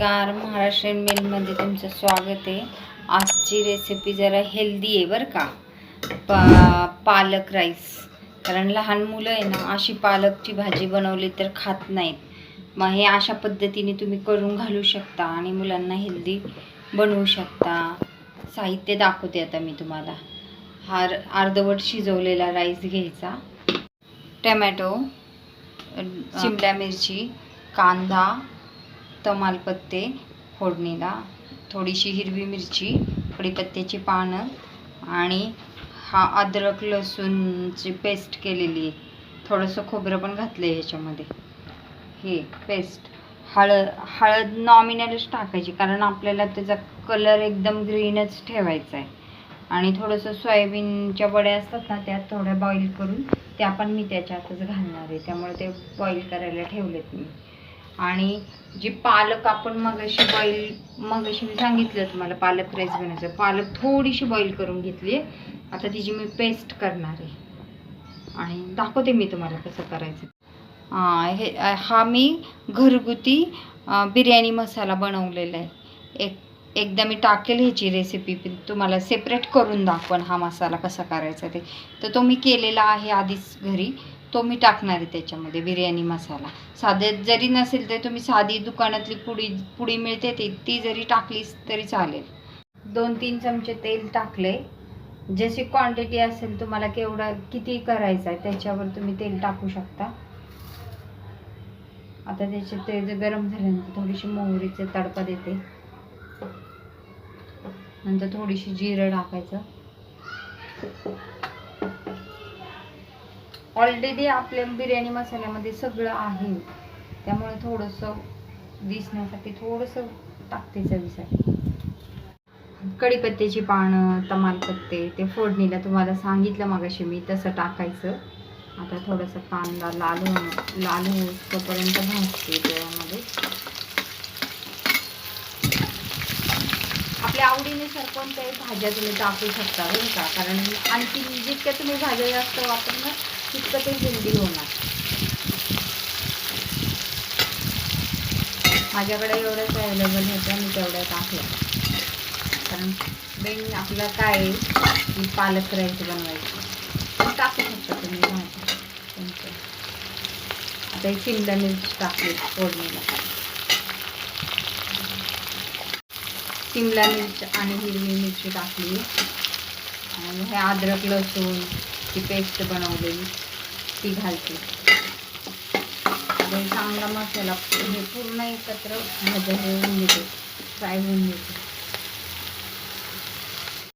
नमस्कार. महाराष्ट्रीयन मेलमध्ये तुमचं स्वागत आहे. आजची रेसिपी जरा हेल्दी आहे बरं का. पा पालक राईस कारण लहान मुलं आहे ना अशी पालकची भाजी बनवली तर खात नाहीत. मग हे अशा पद्धतीने तुम्ही करून घालू शकता आणि मुलांना हेल्दी बनवू शकता. साहित्य दाखवते आता मी तुम्हाला. हा र- अर्धवट शिजवलेला राईस घ्यायचा. टमॅटो शिमला मिरची कांदा तमालपत्ते फोडणीला थोडीशी हिरवी मिरची कढीपत्त्याची पानं आणि हा अद्रक लसूणची पेस्ट केलेली आहे. थोडंसं खोबरं पण घातलं आहे ह्याच्यामध्ये. हे पेस्ट. हळद हळद नॉमिनलच टाकायची कारण आपल्याला त्याचा कलर एकदम ग्रीनच ठेवायचा आहे. आणि थोडंसं सोयाबीनच्या वड्या असतात ना त्या थोड्या बॉईल करून त्या पण मी त्याच्यातच घालणार आहे. त्यामुळे ते बॉईल करायला ठेवलेत मी. आणि जी पालक आपण मगाशी बॉईल मगाशी मी सांगितलं तुम्हाला पालक राईस बनायचं पालक थोडीशी बॉईल करून घेतली. आता तिची मी पेस्ट करणार आहे. आणि दाखवते मी तुम्हाला कसं करायचं. हे हा मी घरगुती बिर्याणी मसाला बनवलेला आहे. एक एकदा मी टाकेल ह्याची रेसिपी तुम्हाला सेपरेट करून दाखवण हा मसाला कसा करायचा ते. तर तो मी केलेला आहे आधीच घरी. तो मी टाकणार आहे त्याच्यामध्ये बिर्याणी मसाला. साधे जरी नसेल तर तुम्ही साधी दुकानातली पुडी पुडी मिळते ती ती जरी टाकलीस तरी चालेल. दोन तीन चमचे तेल टाकले. जशी क्वांटिटी असेल तुम्हाला केवढा किती करायचं आहे त्याच्यावर तुम्ही तेल टाकू शकता. आता त्याचे तेल गरम झाल्यानंतर थोडीशी मोहरीचे तडका देते. नंतर थोडीशी जिरं टाकायचं. ऑलरेडी आपल्या बिर्याणी मसाल्यामध्ये सगळं आहे. त्यामुळे थोडंसं दिसण्यासाठी थोडंसं टाकते चवीसाठी. कढीपत्त्याची पानं तमालपत्ते ते फोडणीला तुम्हाला सांगितलं मागाशी मी तसं टाकायचं. आता थोडंसं कांदा लाल होणं लाल होईपर्यंत भाजते त्यामध्ये. आपल्या आवडीनुसार कोणत्याही भाज्या तुम्ही टाकू शकता बरं का? कारण आणखी जितक्या तुम्ही भाज्या जास्त वापरणार तितकं ते हेल्दी होणार. माझ्याकडे एवढंच अवेलेबल होतं मी तेवढ्या टाकलं कारण मेन आपलं काय आहे की पालक राईस बनवायची. टाकू शकता तुम्ही आता ही शिमला मिरची टाकली फोडणीला. शिमला मिरच आणि हिरवी मिरची टाकली. आणि हे अद्रक लसूण ची पेस्ट बनवलेली ती घालते. म्हणजे चांगला मसाला हे पूर्ण एकत्र भाज्या हे होऊन घेते फ्राय होऊन घेते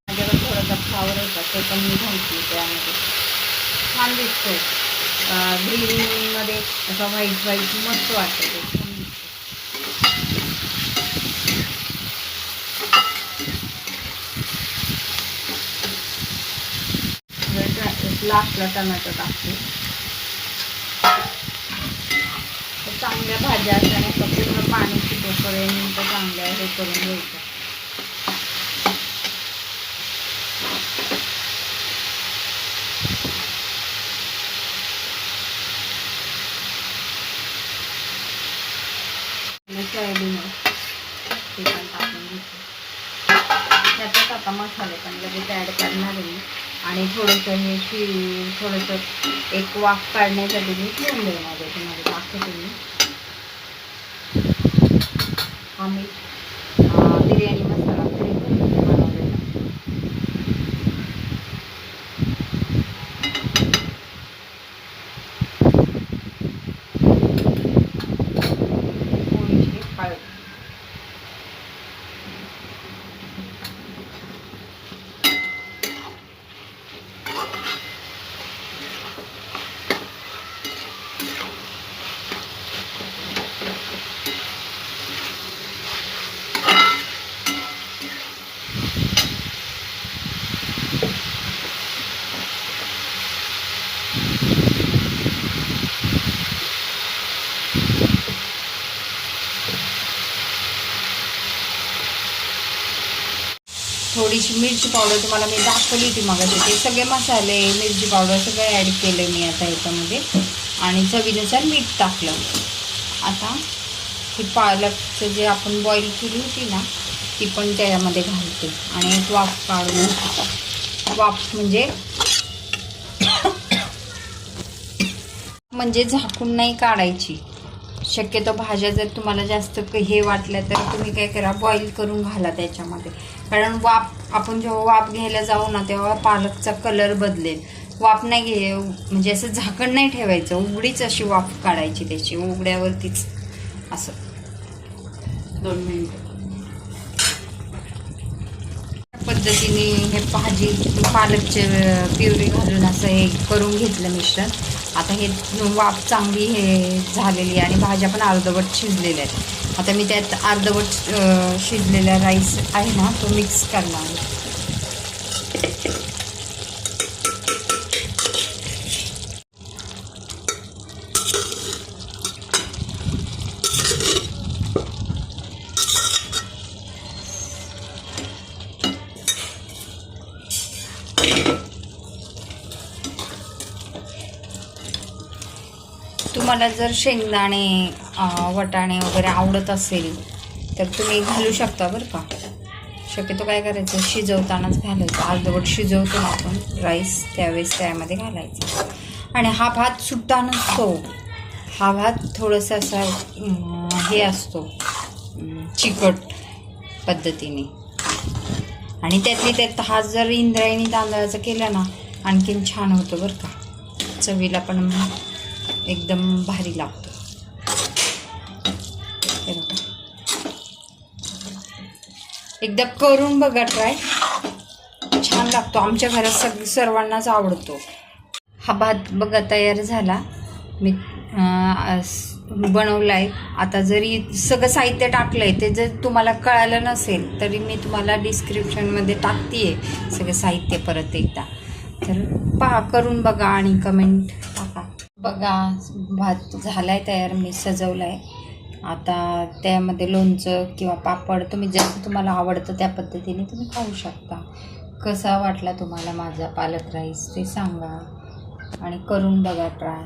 माझ्याकडे थोडासा फ्लावर होता ते पण मी घालते त्यामध्ये. छान दिसतो ग्रीनमध्ये असा व्हाईट व्हाईट मस्त वाटतं ते छान दिसतं लास्टला टमॅटो टाकते. चांगल्या भाज्या असल्याने का पूर्ण पाणी शिकवपर्यंत चांगल्या हे करून घ्यायचं. सोयाबीन ते पण टाकून घेते. त्याच्यात आता मसाले पण लगेच ॲड करणार आहे आणि थोडंसं हे शि थोडंसं एक वाफ काढण्यासाठी मी ठेवून देणार आहे तुम्हाला दाखवते मी हा मी अं, बिर्याणी मसाला घरी बनवलेला थोडीशी हळद थोडीशी मिरची पावडर तुम्हाला मी दाखवली होती मगाशी. ते सगळे मसाले मिरची पावडर सगळं ॲड केलं मी आता याच्यामध्ये. आणि चवीनुसार मीठ टाकलं. आता ही पालकचं जे आपण बॉईल केली होती ना ती पण त्याच्यामध्ये घालते. आणि एक वाफ काढून घेते. वाफ म्हणजे म्हणजे झाकून नाही काढायची. शक्यतो भाज्या जर तुम्हाला जास्त हे वाटल्या तर तुम्ही काय करा बॉईल करून घाला त्याच्यामध्ये. कारण वाफ आपण जेव्हा वाफ घ्यायला जाऊ ना तेव्हा पालकचा कलर बदलेल. वाफ नाही घे म्हणजे असं झाकण नाही ठेवायचं उघडीच अशी वाफ काढायची त्याची उघड्यावरतीच. असं. दोन मिनिटं पद्धतीने हे भाजी पालकचे प्युरी घालून असं हे करून घेतलं मिश्रण. आता हे वाफ चांगली हे झालेली आहे आणि भाज्या पण अर्धवट शिजलेल्या आहेत. आता मी त्यात अर्धवट शिजलेला राईस आहे ना तो मिक्स करणार आहे. तुम्हाला जर शेंगदाणे वटाणे वगैरे आवडत असेल तर तुम्ही घालू शकता बरं का. शक्यतो काय करायचं शिजवतानाच घालायचं. अर्धवट शिजवतो ना आपण राईस त्यावेळेस त्यामध्ये घालायचं. आणि हा भात सुट्टा नसतो. हा भात थोडंसं असा हे असतो चिकट पद्धतीने. आणि त्यातली त्यात हा जर इंद्रायणी तांदळाचं केलं ना आणखीन छान होतं बरं का. चवीला पण एकदम भारी लागतो. हे बघा. एकदा करून बघा ट्राय. छान लागतो. आमच्या घरात सग सर्वांनाच आवडतो. हा भात बघा तयार झाला. मी बनवला आहे आता जरी सगळं साहित्य टाकलंय ते जर तुम्हाला कळालं नसेल तरी मी तुम्हाला डिस्क्रिप्शनमध्ये टाकते आहे सगळं साहित्य परत एकदा. तर पहा करून बघा आणि कमेंट बघा भात झाला आहे तयार मी सजवलाय. आता त्यामध्ये लोणचं किंवा पापड तुम्ही जसं तुम्हाला आवडतं त्या पद्धतीने तुम्ही खाऊ शकता. कसा वाटला तुम्हाला माझा पालक राईस ते सांगा. आणि करून बघा ट्राय.